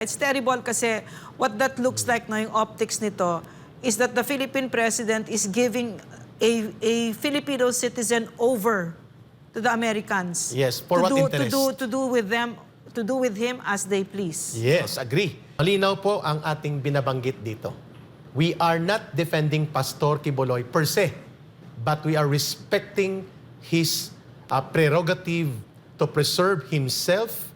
It's terrible kasi what that looks like na yung optics nito is that the Philippine president is giving a, a Filipino citizen over to the Americans. Yes, for to what do, interest? To do, to do with them, to do with him as they please. Yes, agree. Malinaw po ang ating binabanggit dito. We are not defending Pastor Kiboloy per se, but we are respecting his uh, prerogative to preserve himself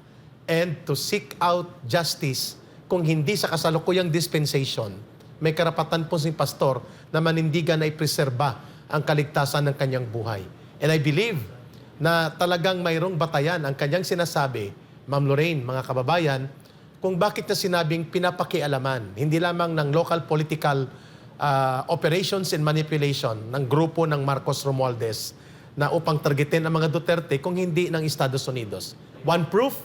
and to seek out justice kung hindi sa kasalukuyang dispensation, may karapatan po si pastor na manindigan na ipreserba ang kaligtasan ng kanyang buhay. And I believe na talagang mayroong batayan ang kanyang sinasabi, Ma'am Lorraine, mga kababayan, kung bakit na sinabing pinapakialaman, hindi lamang ng local political uh, operations and manipulation ng grupo ng Marcos Romualdez na upang targetin ang mga Duterte kung hindi ng Estados Unidos. One proof,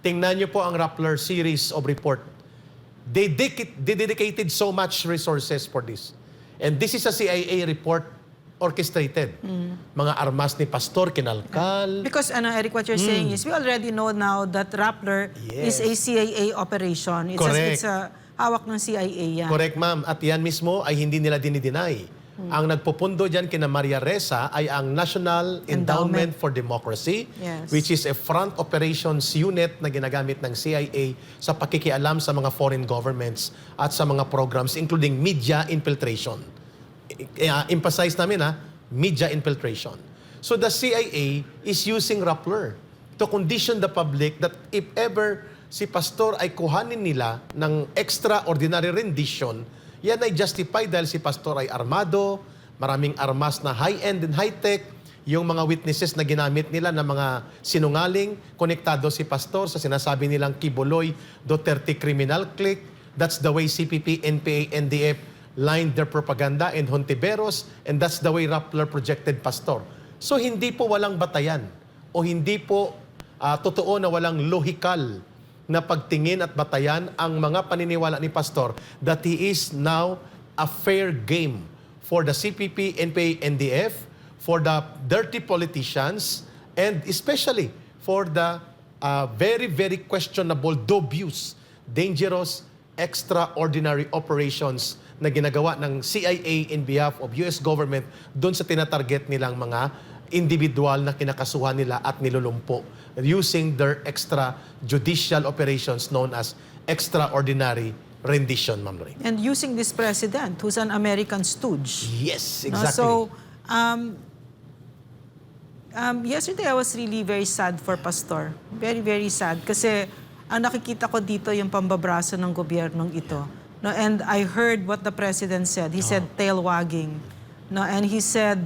tingnan niyo po ang Rappler series of report. They, dedic- they dedicated so much resources for this. And this is a CIA report orchestrated. Mga armas ni Pastor, kinalkal. Because ano, Eric, what you're saying is we already know now that Rappler is a Yes. CIA operation. It's Correct. A, it's a hawak ng CIA yan. Correct, ma'am. At yan mismo ay hindi nila dinideny. Ang nagpupundo dyan kina Maria Ressa ay ang National Endowment, Endowment. for Democracy, Yes. which is a front operations unit na ginagamit ng CIA sa pakikialam sa mga foreign governments at sa mga programs including media infiltration. Uh, emphasize namin ha, media infiltration. So the CIA is using Rappler to condition the public that if ever si pastor ay kuhanin nila ng extraordinary rendition, yan ay justified dahil si pastor ay armado, maraming armas na high-end and high-tech, yung mga witnesses na ginamit nila na mga sinungaling, konektado si pastor sa sinasabi nilang Kibuloy, Duterte criminal clique. That's the way CPP, NPA, NDF lined their propaganda and Hontiveros and that's the way Rappler projected pastor. So hindi po walang batayan o hindi po ah, totoo na walang lohikal na pagtingin at batayan ang mga paniniwala ni pastor that he is now a fair game for the CPP, NPA, NDF, for the dirty politicians, and especially for the uh, very, very questionable, dubious, dangerous, extraordinary operations na ginagawa ng CIA in behalf of US government doon sa tinatarget nilang mga individual na kinakasuhan nila at nilulumpo using their extrajudicial operations known as extraordinary rendition, Ma'am Lorraine. And using this president, who's an American stooge. Yes, No, exactly. So, um, um, yesterday I was really very sad for Pastor. Very, very sad. Kasi ang nakikita ko dito yung pambabraso ng gobyernong ito. No, and I heard what the president said. He said tail wagging. No, and he said,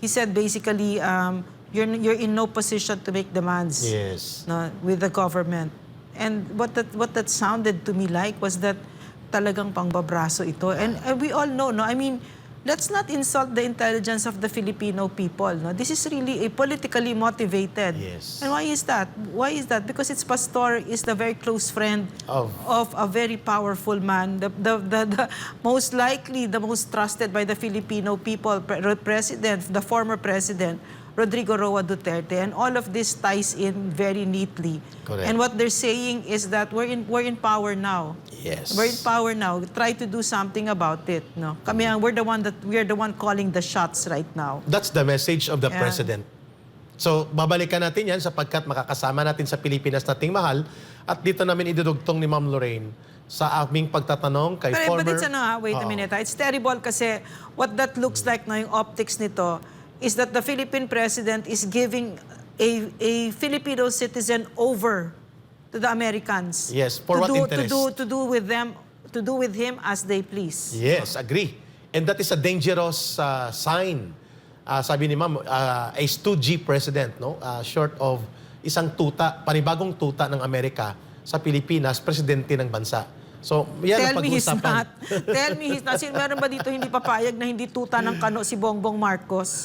he said basically, um, you're, you're in no position to make demands yes. no, with the government. And what that what that sounded to me like was that talagang pangbabraso ito. And, and we all know, no? I mean, let's not insult the intelligence of the Filipino people, no? This is really a politically motivated. Yes. And why is that? Why is that? Because its pastor is the very close friend Of- of a very powerful man, the, the, the, the most likely the most trusted by the Filipino people, pre- president, the former president, Rodrigo Roa Duterte, and all of this ties in very neatly. Correct. And what they're saying is that we're in we're in power now. Yes. We're in power now. Try to do something about it. No, kami ang we're the one that we're the one calling the shots right now. That's the message of the Yeah. President. So, babalikan natin yan sapagkat makakasama natin sa Pilipinas nating mahal at dito namin idudugtong ni Ma'am Lorraine sa aming pagtatanong kay But, former... but it's ano ha, wait a Oo. minute ha. It's terrible kasi what that looks like na yung optics nito is that the Philippine president is giving a, a Filipino citizen over to the Americans. Yes, for to what do, interest? To do, to do with them, to do with him as they please. Yes, agree. And that is a dangerous uh, sign. Uh, sabi ni Ma'am, uh, a stoogy president, no? Uh, short of isang tuta, panibagong tuta ng Amerika sa Pilipinas, presidente ng bansa. So, yan ang Tell me he's not. Tell me he's not. Meron ba dito hindi papayag na hindi tuta ng kano si Bongbong Marcos?